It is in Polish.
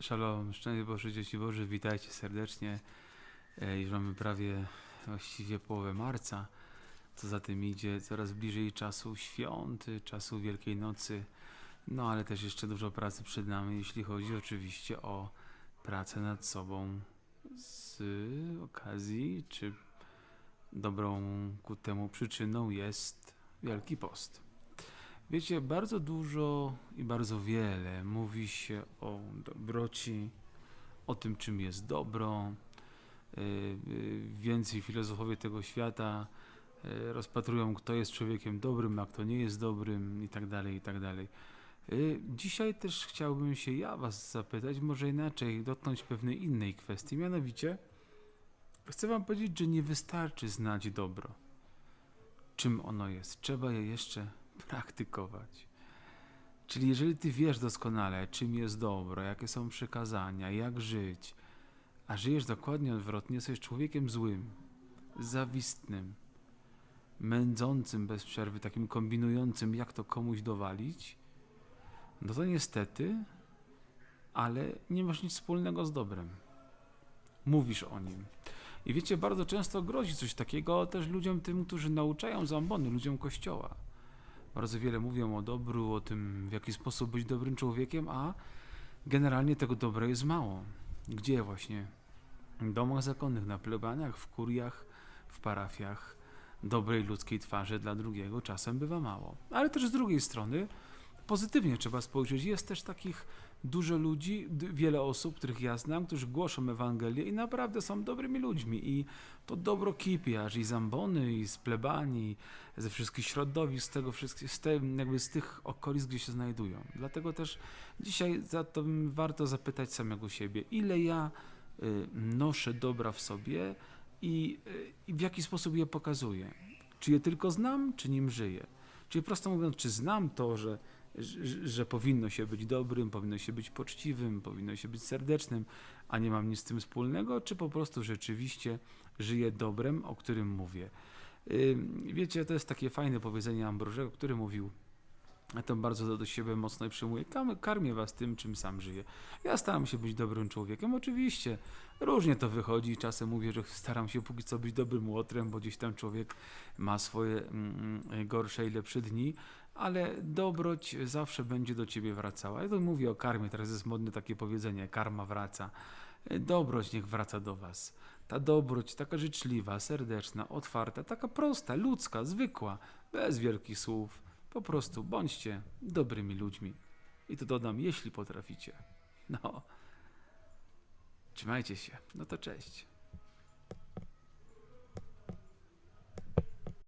Szalom, szczęście Boże, dzieci Boże, witajcie serdecznie. E, Już mamy prawie właściwie połowę marca. Co za tym idzie, coraz bliżej czasu świąt, czasu Wielkiej Nocy. No ale też jeszcze dużo pracy przed nami, jeśli chodzi oczywiście o pracę nad sobą z okazji, czy dobrą ku temu przyczyną jest Wielki Post. Wiecie, bardzo dużo i bardzo wiele mówi się o dobroci, o tym, czym jest dobro. Yy, yy, Więcej filozofowie tego świata yy, rozpatrują, kto jest człowiekiem dobrym, a kto nie jest dobrym, i tak dalej, i tak Dzisiaj też chciałbym się ja Was zapytać, może inaczej, dotknąć pewnej innej kwestii, mianowicie chcę Wam powiedzieć, że nie wystarczy znać dobro. Czym ono jest? Trzeba je jeszcze praktykować. Czyli jeżeli ty wiesz doskonale, czym jest dobro, jakie są przykazania, jak żyć, a żyjesz dokładnie odwrotnie, jesteś człowiekiem złym, zawistnym, mędzącym bez przerwy, takim kombinującym, jak to komuś dowalić, no to niestety, ale nie masz nic wspólnego z dobrem. Mówisz o nim. I wiecie, bardzo często grozi coś takiego też ludziom tym, którzy nauczają zambony, ludziom kościoła. Bardzo wiele mówią o dobru, o tym, w jaki sposób być dobrym człowiekiem, a generalnie tego dobra jest mało. Gdzie właśnie? W domach zakonnych, na plebaniach, w kuriach, w parafiach. Dobrej ludzkiej twarzy dla drugiego czasem bywa mało. Ale też z drugiej strony, pozytywnie trzeba spojrzeć. Jest też takich dużo ludzi, wiele osób, których ja znam, którzy głoszą Ewangelię i naprawdę są dobrymi ludźmi. I to dobro kipi, aż i z ambony, i z plebanii, ze wszystkich środowisk, z tego wszystkich, z, jakby z tych okolic, gdzie się znajdują. Dlatego też dzisiaj za to warto zapytać samego siebie, ile ja y, noszę dobra w sobie i, y, w jaki sposób je pokazuję. Czy je tylko znam, czy nim żyję? Czyli prosto mówiąc, czy znam to, że, że, powinno się być dobrym, powinno się być poczciwym, powinno się być serdecznym, a nie mam nic z tym wspólnego, czy po prostu rzeczywiście żyję dobrem, o którym mówię. Wiecie, to jest takie fajne powiedzenie Ambrożego, który mówił, ja to bardzo do, siebie mocno przyjmuję, karmię was tym, czym sam żyję. Ja staram się być dobrym człowiekiem, oczywiście. Różnie to wychodzi, czasem mówię, że staram się póki co być dobrym łotrem, bo gdzieś tam człowiek ma swoje mm, mm, gorsze i lepsze dni, ale dobroć zawsze będzie do ciebie wracała. Ja to mówię o karmie, teraz jest modne takie powiedzenie, karma wraca. Dobroć niech wraca do was. Ta dobroć, taka życzliwa, serdeczna, otwarta, taka prosta, ludzka, zwykła, bez wielkich słów. Po prostu bądźcie dobrymi ludźmi. I to dodam, jeśli potraficie. No. Trzymajcie się. No to cześć.